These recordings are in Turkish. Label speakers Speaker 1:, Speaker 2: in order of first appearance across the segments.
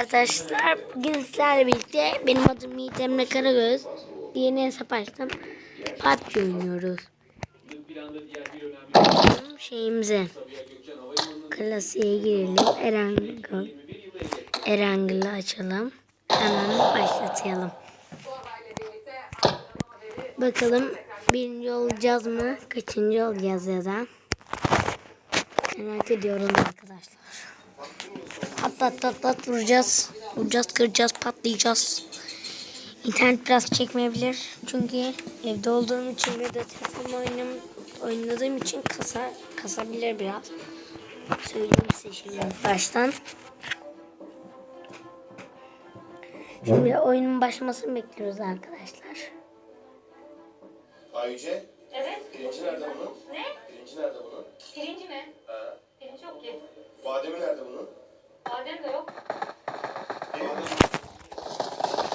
Speaker 1: Arkadaşlar bugün sizlerle birlikte benim adım Yiğit Emre Karagöz. Yeni hesap açtım. PUBG oynuyoruz. Şeyimize klasiğe girelim. Erangel. Erangel'ı açalım. Hemen başlatalım. Bakalım birinci olacağız mı? Kaçıncı olacağız ya da? Merak ediyorum arkadaşlar. Pat pat pat pat vuracağız. Vuracağız, kıracağız, patlayacağız. İnternet biraz çekmeyebilir. Çünkü evde olduğum için ve de telefonla oynam, oynadığım için kasa, kasabilir biraz. Söyleyeyim size şimdi baştan. Şimdi oyunun başlamasını bekliyoruz arkadaşlar.
Speaker 2: Ayüce,
Speaker 3: Evet.
Speaker 2: pirinci nerede bunun?
Speaker 3: Ne?
Speaker 2: Pirinci nerede bunun?
Speaker 3: Pirinci mi?
Speaker 2: Ha.
Speaker 3: Pirinç yok ki.
Speaker 2: Bademi nerede bunun?
Speaker 3: Badem de yok.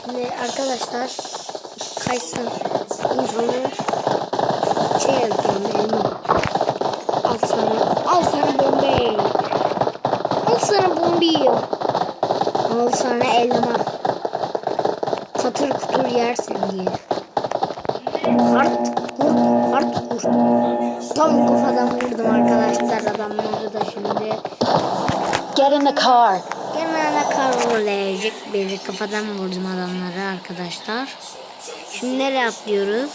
Speaker 1: Şimdi arkadaşlar kaçsın insanlar şey yapıyorum elma. Al sana, al sana bombe. Al sana bombi. Al sana elma. Katır kutur yersin diye. Hart kurt, hart kurt. Tam kafadan vurdum arkadaşlar adamları da şimdi.
Speaker 4: Get in the car.
Speaker 1: Genelde kavralayacak bir kafadan vurdum adamları arkadaşlar. Şimdi nereye atlıyoruz?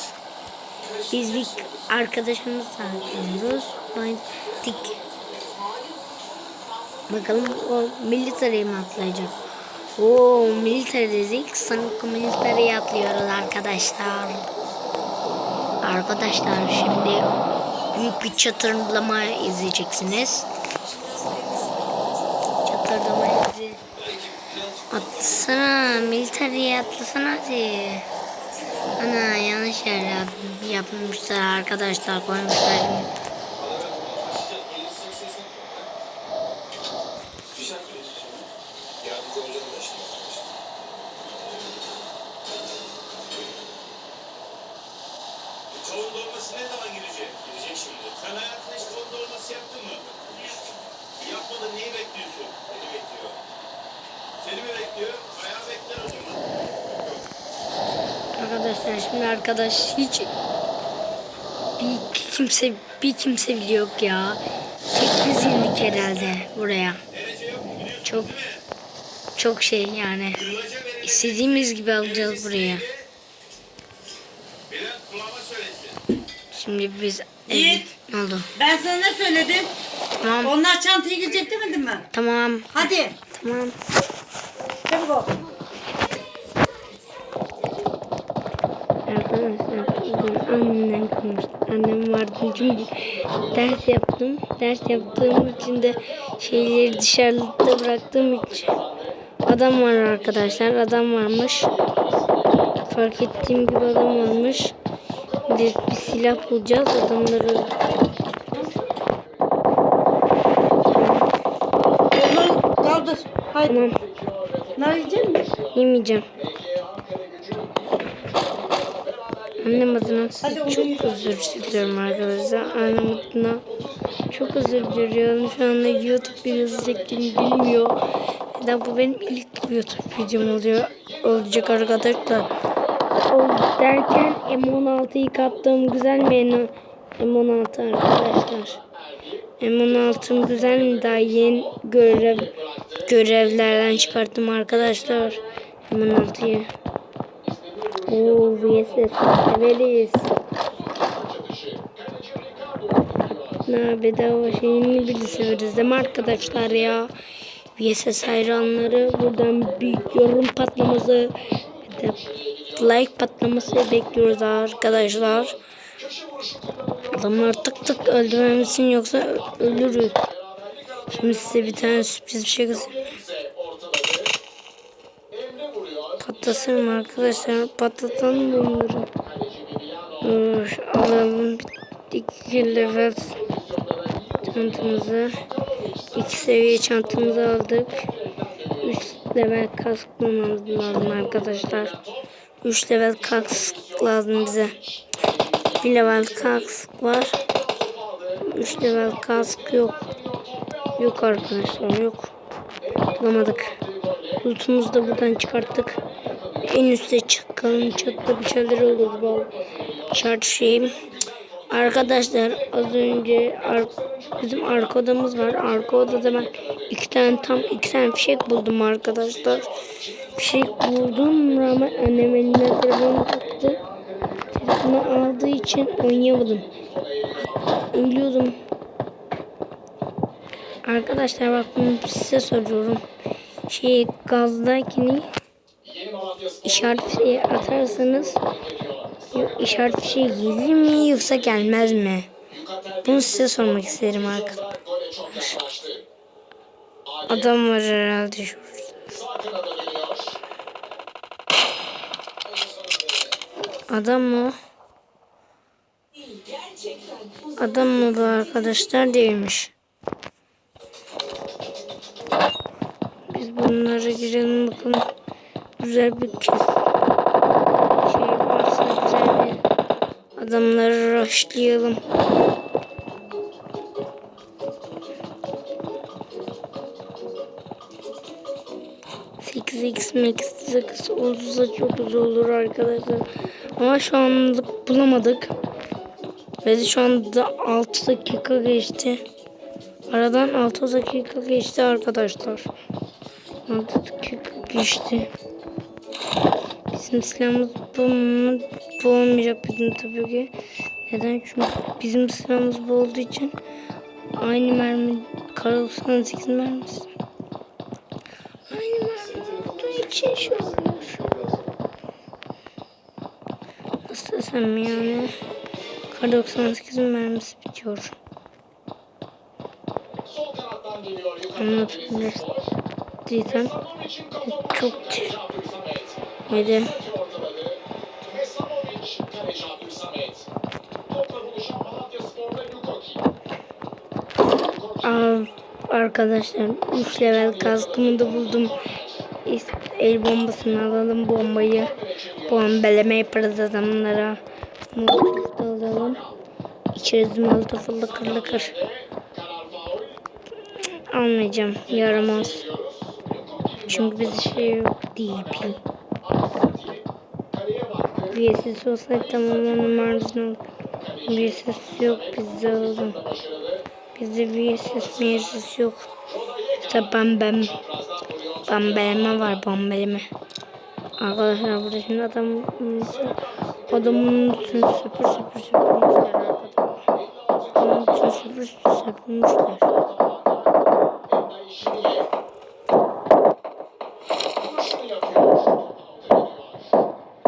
Speaker 1: Biz bir arkadaşımızla atlıyoruz. Bandik. Bakalım o military'e mi atlayacak? Oo military dedik. Sanık military'e atlıyoruz arkadaşlar. Arkadaşlar şimdi büyük bir çatırlama izleyeceksiniz. Çatırdama izi. Atlasana. Military'e atlasana hadi. Ana yanlış yer yap- yapmışlar arkadaşlar koymuşlar.
Speaker 2: Yardımcı olacağım da şimdi.
Speaker 5: Kavun dolması ne zaman girecek? Girecek şimdi. Sen hayatında hiç kavun dolması yaptın mı? Yapmadın neyi bekliyorsun? Beni bekliyor. Seni mi bekliyor? Bayağı bekler o zaman.
Speaker 1: Arkadaşlar şimdi arkadaş hiç bir kimse bir kimse bile yok ya. Tek biz indik herhalde buraya. Çok çok şey yani. İstediğimiz gibi alacağız buraya. Şimdi biz
Speaker 4: Yiğit.
Speaker 1: ne oldu?
Speaker 4: Ben sana ne söyledim?
Speaker 1: Tamam
Speaker 4: Onlar çantaya girecek demedim mi?
Speaker 1: tamam
Speaker 4: Hadi.
Speaker 1: tamam.
Speaker 4: Çabuk ol.
Speaker 1: Arkadaşlar bugün annem konuştu. Annem vardı çünkü ders yaptım. Ders yaptığım için de şeyleri dışarıda bıraktığım için adam var arkadaşlar. Adam varmış. Fark ettiğim gibi adam varmış. Bir, bir silah bulacağız. Adamları
Speaker 4: kaldır. Haydi.
Speaker 1: tamam
Speaker 4: Nar yiyecek misin?
Speaker 1: yemeyeceğim. Annem adına
Speaker 4: onu
Speaker 1: çok özür diliyorum arkadaşlar. Annem adına çok özür diliyorum. Şu anda YouTube videosu çektiğimi bilmiyor. Neden bu benim ilk YouTube videom oluyor olacak arkadaşlar. O derken M16'yı kaptığım güzel mi M16 arkadaşlar? M16'm güzel mi? Daha yeni görev görevlerden çıkarttım arkadaşlar. M16'yı. Oo VSS severiz. Ne bedava şeyini bile severiz değil mi arkadaşlar ya? VSS hayranları buradan bir yorum patlaması ve de like patlaması bekliyoruz arkadaşlar. Adamlar tık tık öldürmemesin yoksa ölürüz. Şimdi size bir tane sürpriz bir şey göstereyim. Patlasın arkadaşlar? Patlatalım bunları. Dur, alalım. İki level çantamızı. iki seviye çantamızı aldık. Üç level kask bulmamız lazım arkadaşlar. Üç level kask lazım bize. Bir level kask var. Üç level kask yok. Yok arkadaşlar yok. Bulamadık. Lootumuzu da buradan çıkarttık. En üste çıkalım. Çatıda bir şeyler olur bu şart şeyim. Arkadaşlar az önce ar- bizim arka odamız var. Arka odada ben iki tane tam iki tane fişek buldum arkadaşlar. Fişek buldum rağmen annem eline telefonu taktı. Telefonu aldığı için oynayamadım. Ölüyordum. Arkadaşlar bak bunu size soruyorum. Şey gazdakini işaret fişeği atarsanız işaret fişeği gelir mi yoksa gelmez mi? Bunu size sormak isterim arkadaşlar. Adam var herhalde şurada. Adam mı? Adam mı bu arkadaşlar değilmiş. Biz bunlara girelim bakalım. Güzel bir. Şey varsa güzel bir adamları rushlayalım. X max sakız olursa çok güzel olur arkadaşlar. Ama şu anlık bulamadık. Ve şu anda 6 dakika geçti. Aradan 6 dakika geçti arkadaşlar. 6 dakika geçti. Bizim silahımız bu mu? Bu olmayacak bizim tabii ki. Neden? Çünkü bizim silahımız bu olduğu için aynı mermi kar 98 mermisi. Aynı mermi olduğu için şey oluyor. Nasıl desem yani? Kar 98 mermisi bitiyor.
Speaker 6: Yukarı
Speaker 1: Anlatabilirsem çok Hadi. arkadaşlar 3 level kaskımı da buldum. El bombasını alalım bombayı. Bombeleme yaparız adamlara. Molotof alalım. İçeriz molotofu lıkır lıkır. Almayacağım. Yaramaz. Çünkü biz şey yok. DP.
Speaker 6: Kaleye baktı.
Speaker 1: VSS olsaydı tamam onun marjını VSS yok bizde.
Speaker 6: Başarılı.
Speaker 1: Bizde VSS VSS yok. İşte bam bam. Bambeleme var bambeleme. Arkadaşlar burada şimdi adam adamın üstünü süpür süpür süpürmüşler arkadaşlar. Adamın üstünü süpür süpürmüşler.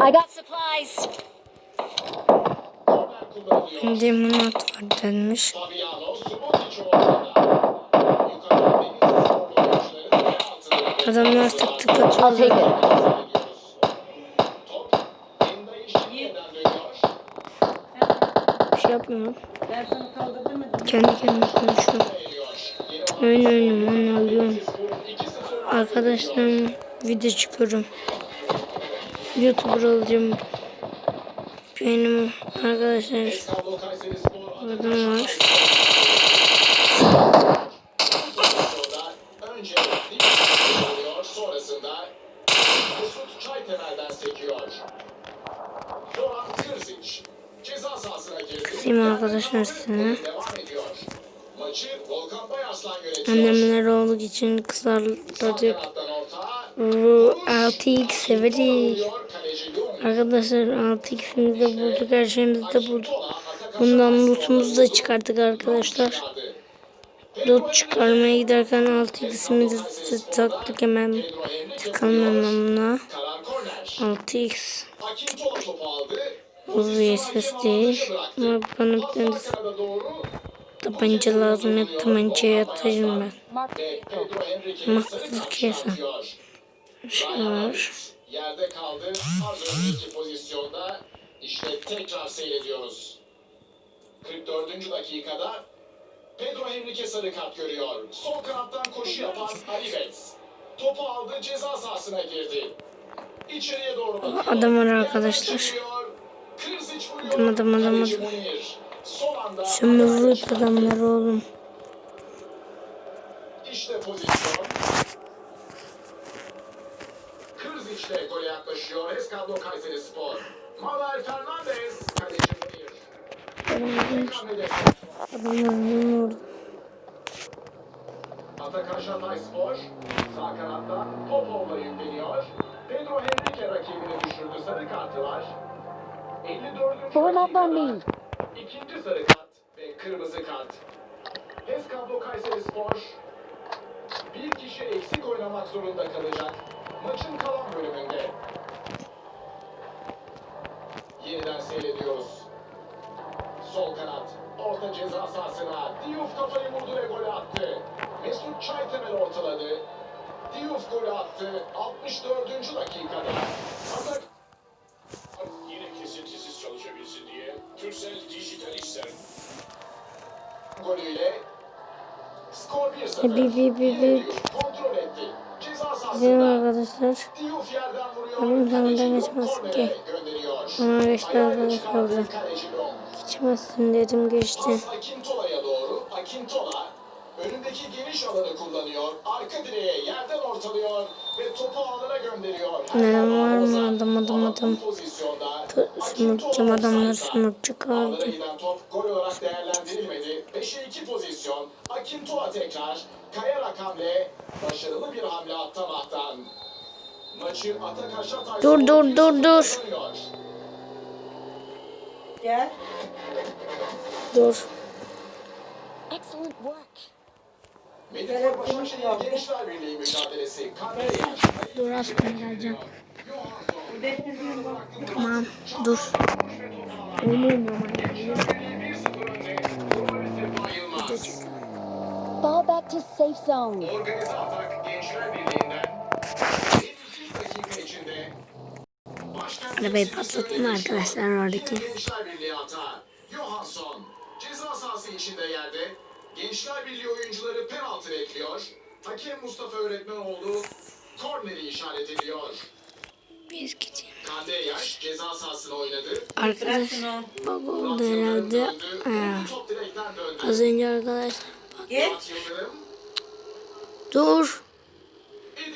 Speaker 7: I got supplies.
Speaker 1: Murat var denmiş. Adamlar tık tık
Speaker 6: dönüyor.
Speaker 1: Bir şey yapmıyorum. Kendi kendime konuşuyorum. Oyun oynuyorum oyun alıyorum.
Speaker 6: 2-0
Speaker 1: Arkadaşlarım video çıkıyorum. Youtuber olacağım. Benim arkadaşlar adam var. Sim arkadaşlar
Speaker 6: yönetiyor.
Speaker 1: Annemler oğluk için
Speaker 6: orta.
Speaker 1: Bu 6x severiz. Arkadaşlar 6x'imizi de bulduk. Her şeyimizi de bulduk. Bundan lootumuzu da çıkarttık arkadaşlar. Loot çıkarmaya giderken 6x'imizi de taktık hemen.
Speaker 6: Karar korner.
Speaker 1: 6x.
Speaker 6: Akintola topu aldı.
Speaker 1: Bu VSS değil. Ama bana bir tane tabanca lazım. Ya tabancaya atacağım ben. Kesen.
Speaker 6: atıyor.
Speaker 1: Şey var.
Speaker 6: Yerde kaldı. Az önceki pozisyonda işte tekrar seyrediyoruz. 44. dakikada Pedro Henrique sarı kart görüyor. Sol kanattan koşu yapan Alibes. Topu aldı ceza sahasına girdi. İçeriye doğru bakıyor.
Speaker 1: Adam var arkadaşlar. Adam, adam, adam, adam. Sömürürüz adamları oğlum.
Speaker 6: İşte pozisyon. Terziç'le gole yaklaşıyor. Eskablo Kayseri Spor. Manuel Fernandez. Kaleci
Speaker 1: orada.
Speaker 6: Atakan Şatay Spor. Sağ kanatta Popov'la yükleniyor. Pedro Henrique rakibini düşürdü. Sarı kartı var. 54.
Speaker 3: Form up on
Speaker 6: dakikada
Speaker 3: me.
Speaker 6: İkinci sarı kart ve kırmızı kart. Eskablo Kayseri Spor bir kişi eksik oynamak zorunda kalacak. Maçın kalan bölümünde. Yeniden seyrediyoruz. Sol kanat. Orta ceza sahasına. Diouf kafayı vurdu ve golü attı. Mesut Çaytemel ortaladı. Diouf golü attı. 64. dakikada. Atak
Speaker 5: Yine kesintisiz çalışabilsin diye Türksel Dijital İşler
Speaker 6: golüyle skor 1-0.
Speaker 1: Bi- bi- bi-
Speaker 6: Yine
Speaker 1: bi-
Speaker 6: Diouf kontrol etti. Ceza
Speaker 1: Bizim arkadaşlar. Benim
Speaker 6: Kaleci
Speaker 1: zamanımda
Speaker 6: yok,
Speaker 1: geçmez
Speaker 6: kornere
Speaker 1: ki. Ama geçti arkadaşlar. Geçmezsin dedim geçti.
Speaker 6: Akintola önündeki geniş alanı kullanıyor. Arka direğe yerden ortalıyor ve topu ağlara gönderiyor.
Speaker 1: Neden var mı adam, adam, adam?
Speaker 6: Akintola
Speaker 1: adamlar
Speaker 6: Ağlara
Speaker 1: kaldı.
Speaker 6: top gol olarak değerlendirilmedi. 5'e 2 pozisyon. Akintola tekrar. Kaya rakamle başarılı bir hamle Attamak'tan. Maçı Atakan Şatay
Speaker 1: Dur, dur, dur,
Speaker 6: 1-0
Speaker 1: dur.
Speaker 4: Gel.
Speaker 1: Dur.
Speaker 3: Excellent work.
Speaker 6: Medipol Başakşehir Gençler Birliği mücadelesi.
Speaker 1: Dur sonra geleceğim. Tamam dur. Oynuyorum
Speaker 3: Ball back to safe zone.
Speaker 6: Organize atak Gençler Birliği'nden 58 dakika içinde başkent
Speaker 1: Arabayı patlattım arkadaşlar oradaki.
Speaker 6: Gençler Birliği hata. Johansson ceza sahası içinde yerde. Gençler Birliği oyuncuları penaltı bekliyor. Hakem Mustafa Öğretmenoğlu korneri işaret ediyor.
Speaker 1: Bir gideyim.
Speaker 6: Kande Yaş ceza sahasına oynadı.
Speaker 4: Bırak
Speaker 1: Arkadaş
Speaker 4: şunu.
Speaker 1: baba oldu herhalde. Ee, az önce arkadaşlar.
Speaker 6: Yıldırım,
Speaker 1: Dur.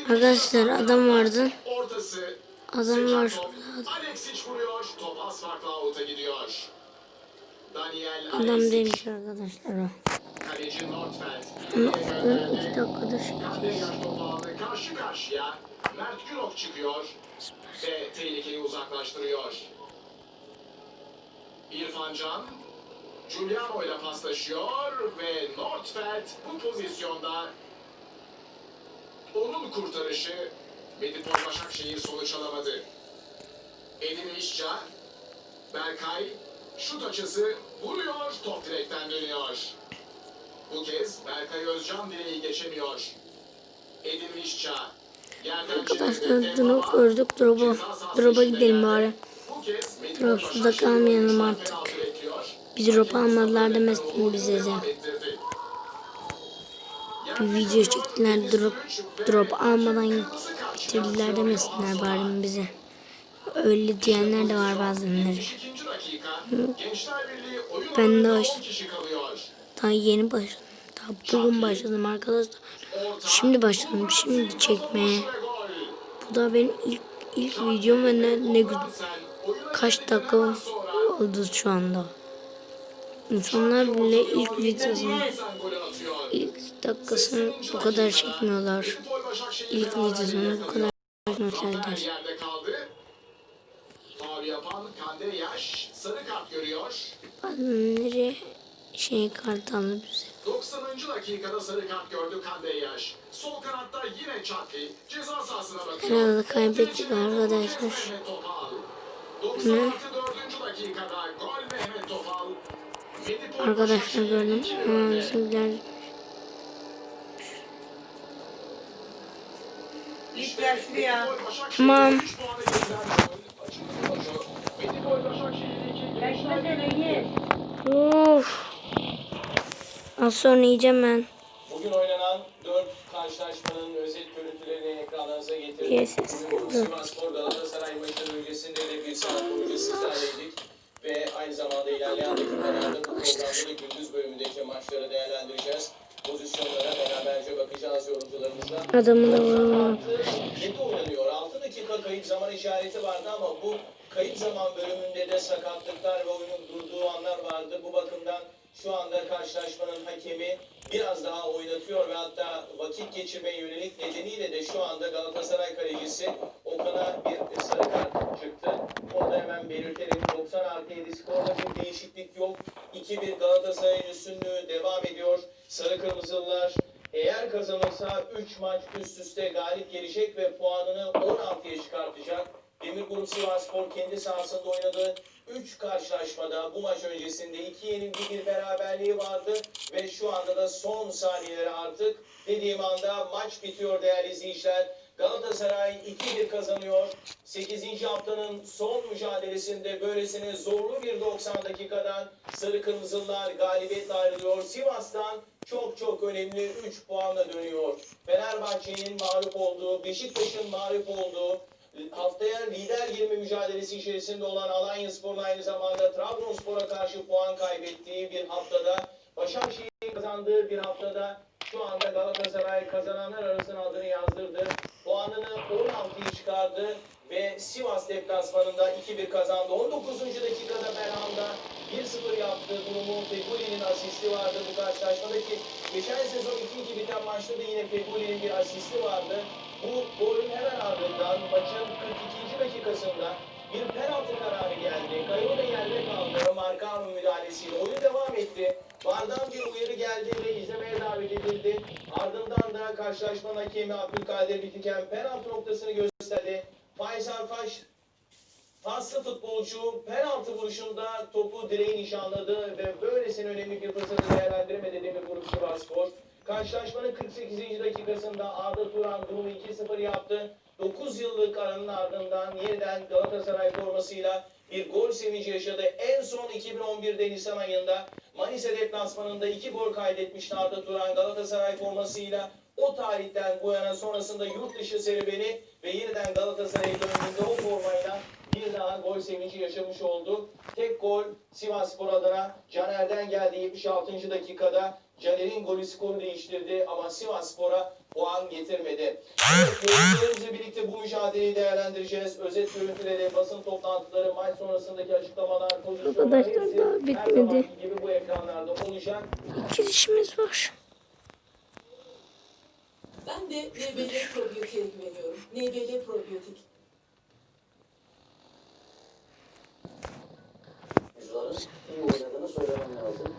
Speaker 1: Arkadaşlar adam vardı.
Speaker 6: Ortası.
Speaker 1: Adam var şurada.
Speaker 6: Alexic vuruyor. Top az farklı avuta gidiyor. Daniel
Speaker 1: Adam
Speaker 6: Alexic.
Speaker 1: değilmiş arkadaşlar o.
Speaker 6: Gönderdi.
Speaker 1: iki dakikadır
Speaker 6: aldı. Karşı karşıya. Mert Günok çıkıyor. Ve tehlikeyi uzaklaştırıyor. İrfan Can. Giuliano ile paslaşıyor ve Nordfeld bu pozisyonda onun kurtarışı Medipol Başakşehir sonuç alamadı. Edin İşça, Berkay, şut açısı vuruyor, top direkten dönüyor. Bu kez Berkay Özcan direği geçemiyor. Edin İşça, yerden
Speaker 1: Arkadaşlar drop gördük drop'a. Drop'a gidelim bari.
Speaker 6: Başakşehir
Speaker 1: kalmayalım artık. Bir drop almadılar demesin bize de. Bir video çektiler drop drop almadan bitirdiler demesinler bari bize. Öyle diyenler de var
Speaker 6: oyun
Speaker 1: Ben de hoş-
Speaker 6: 10 kişi kalıyor.
Speaker 1: Daha yeni başladım. Daha bugün başladım arkadaşlar. Şimdi başladım. Şimdi çekmeye. Bu da benim ilk ilk videom ve ne, ne Kaç dakika oldu şu anda. İnsanlar bile ilk videosunu ilk dakikasını bu kadar çekmiyorlar. İlk videosunu bu kadar
Speaker 6: kaldı. Faul yapan Kande Yaş sarı kart görüyor.
Speaker 1: Nereye şey kart aldı bize.
Speaker 6: 90. dakikada sarı kart gördü Kande Yaş. Sol kanatta yine Çatli ceza sahasına bakıyor.
Speaker 1: Herhalde kaybettik arkadaşlar.
Speaker 6: Mehmet Topal. 96. dakikada gol Mehmet Topal.
Speaker 1: Arkadaşlar gördüm. Ama
Speaker 6: önde.
Speaker 1: bizimkiler
Speaker 6: İşte
Speaker 4: Gel şuraya.
Speaker 1: Tamam.
Speaker 6: üç puanı gönderdi. Açıldı maçı. Medipol Başakşehir iki, Gençler Birliği
Speaker 1: Uf. Az sonra yiyeceğim ben.
Speaker 2: Bugün oynanan 4 karşılaşmanın özet görüntülerini ekranlarınıza getirdik.
Speaker 1: Yes.
Speaker 2: Bugün Sivasspor Galatasaray maçları öncesinde de bir saat boyunca sizlerleydik. Ve aynı zamanda ilerleyen dakikalarda programda da gündüz bölümündeki maçları değerlendireceğiz. Pozisyonlara beraberce bakacağız yorumcularımızla.
Speaker 1: Adamı da.
Speaker 2: Artı 7 oynanıyor. 6 dakika dakika kayıp zaman işareti vardı ama bu kayıp zaman bölümünde de sakatlıklar ve oyunun durduğu anlar vardı. Bu bakımdan şu anda karşılaşmanın hakemi biraz daha oynatıyor ve hatta vakit geçirmeye yönelik nedeniyle de şu anda Galatasaray kalecisi Okan'a bir sarı kart çıktı. Orada hemen belirtelim 90 artı 7 skorda bir değişiklik yok. 2-1 Galatasaray'ın üstünlüğü devam ediyor. Sarı Kırmızılılar eğer kazanırsa 3 maç üst üste galip gelecek ve puanını 16'ya çıkartacak. Demirkuru Sivasspor kendi sahasında oynadığı 3 karşılaşmada bu maç öncesinde 2 yenilgi bir beraberliği vardı ve şu anda da son saniyeleri artık dediğim anda maç bitiyor değerli izleyiciler. Galatasaray 2-1 kazanıyor. 8. haftanın son mücadelesinde böylesine zorlu bir 90 dakikadan Sarı Kırmızılar galibiyetle ayrılıyor. Sivas'tan çok çok önemli 3 puanla dönüyor. Fenerbahçe'nin mağlup olduğu, Beşiktaş'ın mağlup olduğu, haftaya lider girme mücadelesi içerisinde olan Alanyaspor'un aynı zamanda Trabzonspor'a karşı puan kaybettiği bir haftada, Başakşehir'in kazandığı bir haftada şu anda Galatasaray kazananlar arasına adını yazdırdı. Puanını 16'ya çıkardı ve Sivas deplasmanında 2-1 kazandı. 19. dakikada Belhanda 1-0 yaptı. Durumu Fegoli'nin asisti vardı bu karşılaşmadaki. Geçen sezon 2-2 biten maçta da yine Fegoli'nin bir asisti vardı. Bu golün hemen ardından maçın 42. dakikasında bir penaltı kararı geldi. Kayo da yerde kaldı. Markano müdahalesiyle oyun devam etti. Vardan bir uyarı geldi ve izlemeye davet edildi. Ardından da karşılaşmanın hakemi Abdülkadir Bitiken penaltı noktasını gösterdi. Faysal Faş Paslı futbolcu penaltı vuruşunda topu direğe nişanladı ve böylesine önemli bir fırsatı değerlendiremedi Demir Grup Sivasspor. Karşılaşmanın 48. dakikasında Arda Turan durumu 2-0 yaptı. 9 yıllık aranın ardından yeniden Galatasaray formasıyla bir gol sevinci yaşadı. En son 2011'de Nisan ayında Manisa deplasmanında 2 gol kaydetmişti Arda Turan Galatasaray formasıyla. O tarihten bu yana sonrasında yurt dışı serüveni ve yeniden Galatasaray'a döndüğünde o formayla bir daha gol sevinci yaşamış oldu. Tek gol Sivasspor adına Caner'den geldi 76. dakikada. Caner'in golü skoru değiştirdi ama Sivasspor'a puan getirmedi. Yorumcularımızla birlikte bu mücadeleyi değerlendireceğiz. Özet görüntüleri, basın toplantıları, maç sonrasındaki açıklamalar, pozisyonlar
Speaker 1: Arkadaşlar
Speaker 2: hepsi
Speaker 1: daha bitmedi.
Speaker 2: gibi bu ekranlarda olacak.
Speaker 1: İki dişimiz var.
Speaker 8: Ben de NBL probiyotiğe güveniyorum. NBL probiyotik.
Speaker 9: Oyuncuların iyi oynadığını söylemem lazım.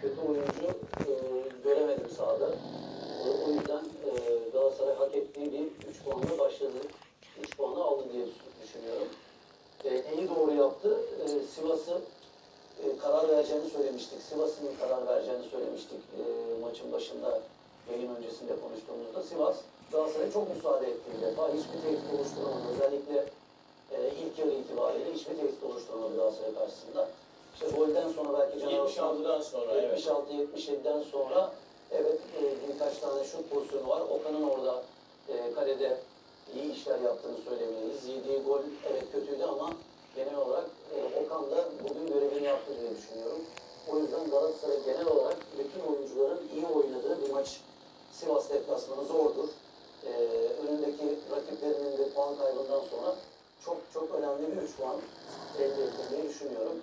Speaker 9: Kötü oyuncu e, göremedim sahada. E, o yüzden e, Galatasaray hak ettiği bir 3 puanla başladı. 3 puanı aldı diye düşünüyorum. E, iyi doğru yaptı. E, Sivas'ı e, karar vereceğini söylemiştik. Sivas'ın karar vereceğini söylemiştik e, maçın başında yayın öncesinde konuştuğumuzda. Sivas Galatasaray'a çok müsaade etti bir defa. Hiçbir tehdit oluşturamadı. Özellikle e, ilk yarı itibariyle hiçbir tehdit oluşturamadı Galatasaray karşısında. İşte golden sonra belki Caner Osman
Speaker 2: 76'dan sonra evet.
Speaker 9: 76-77'den sonra evet e, birkaç tane şut pozisyonu var. Okan'ın orada e, kalede iyi işler yaptığını söylemeliyiz. Yediği gol evet kötüydü ama genel olarak e, Okan da bugün görevini yaptı diye düşünüyorum. O yüzden Galatasaray genel olarak bütün oyuncuların iyi oynadığı bir maç. Sivas deplasmanı zordur. E, önündeki rakiplerinin de puan kaybından sonra çok çok önemli bir 3 puan elde etti diye düşünüyorum.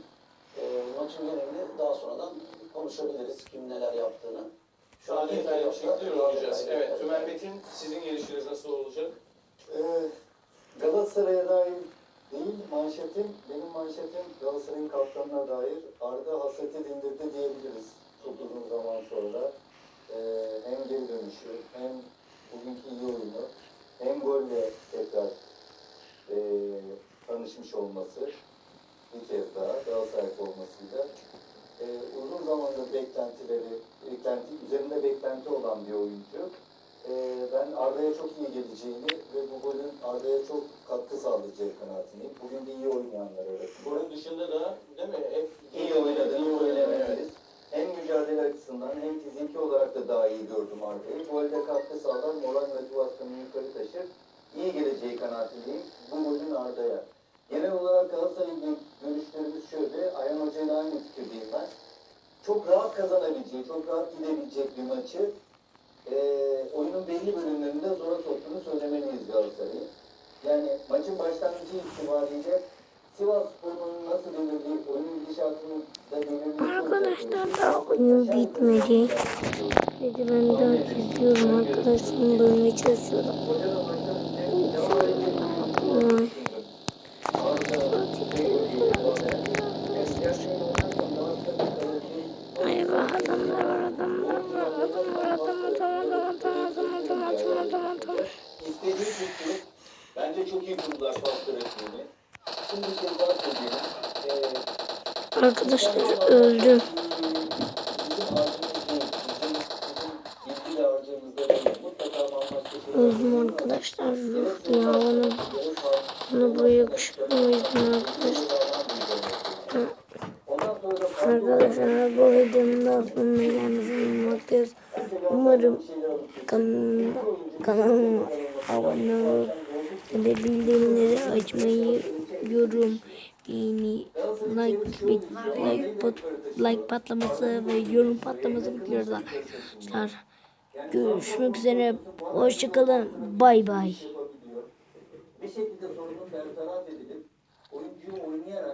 Speaker 9: E, maçın genelini daha sonradan konuşabiliriz kim neler yaptığını.
Speaker 2: Şu an detaylı yorumlayacağız.
Speaker 9: Evet.
Speaker 2: Tümer Metin sizin gelişiniz nasıl olacak?
Speaker 10: Ee, Galatasaray'a dair değil manşetim, benim manşetim Galatasaray'ın kaptanına dair Arda hasreti dindirdi diyebiliriz çok uzun zaman sonra. Ee, hem geri dönüşü, hem bugünkü iyi oyunu, hem golle tekrar ee, tanışmış olması bir kez daha Galatasaray formasıyla. Ee, uzun zamandır beklentileri, beklenti, üzerinde beklenti olan bir oyuncu. Ee, ben Arda'ya çok iyi geleceğini ve bu golün Arda'ya çok katkı sağlayacağı kanaatindeyim. Bugün de iyi oynayanlar arasında.
Speaker 2: Golün dışında da değil mi? Hep
Speaker 10: iyi oynadığını
Speaker 2: Evet.
Speaker 10: söylemeliyiz. Hem mücadele açısından hem fiziki olarak da daha iyi gördüm Arda'yı. Golde katkı sağlar, moral motivasyonu yukarı taşır. İyi geleceği kanaatindeyim bu golün Arda'ya. Genel olarak Galatasaray'ın görüşlerimiz şöyle, Ayhan Hoca ile aynı fikirdeyim ben. Çok rahat kazanabileceği, çok rahat gidebilecek bir maçı e, oyunun belli bölümlerinde zora soktuğunu söylemeliyiz Galatasaray'ın. Yani
Speaker 1: Yani maçın başlangıcı itibariyle Sivas Spor'un nasıl belirlediği, oyun gidişatını da belirlediği...
Speaker 10: Arkadaşlar daha oyun bitmedi. Dedi ben daha izliyorum arkadaşlarım bölmeye çalışıyorum. Öldüm arkadaşlar. Yuh ya onu, onu buraya yakıştırmayız arkadaşlar. Arkadaşlar bu videonun da sonuna gelmiş bulunmaktayız. Umarım kan kanalıma abone olup ve bildirimleri açmayı, yorum, beğeni, like, like, like patlaması ve yorum patlaması bekliyoruz arkadaşlar. Görüşmek üzere. Hoşçakalın. Bay bay.
Speaker 1: bir şekilde sorunun bertaraf edilip oyuncuyu oynayarak